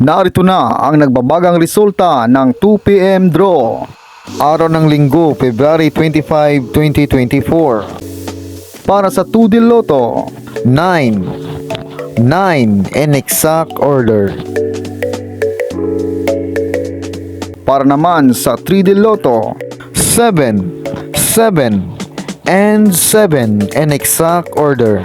Narito na ang nagbabagang resulta ng 2pm draw. Araw ng linggo, February 25, 2024. Para sa 2 Del Lotto, 9. 9 in exact order. Para naman sa 3 Del Lotto, 7. 7 and 7 in exact order.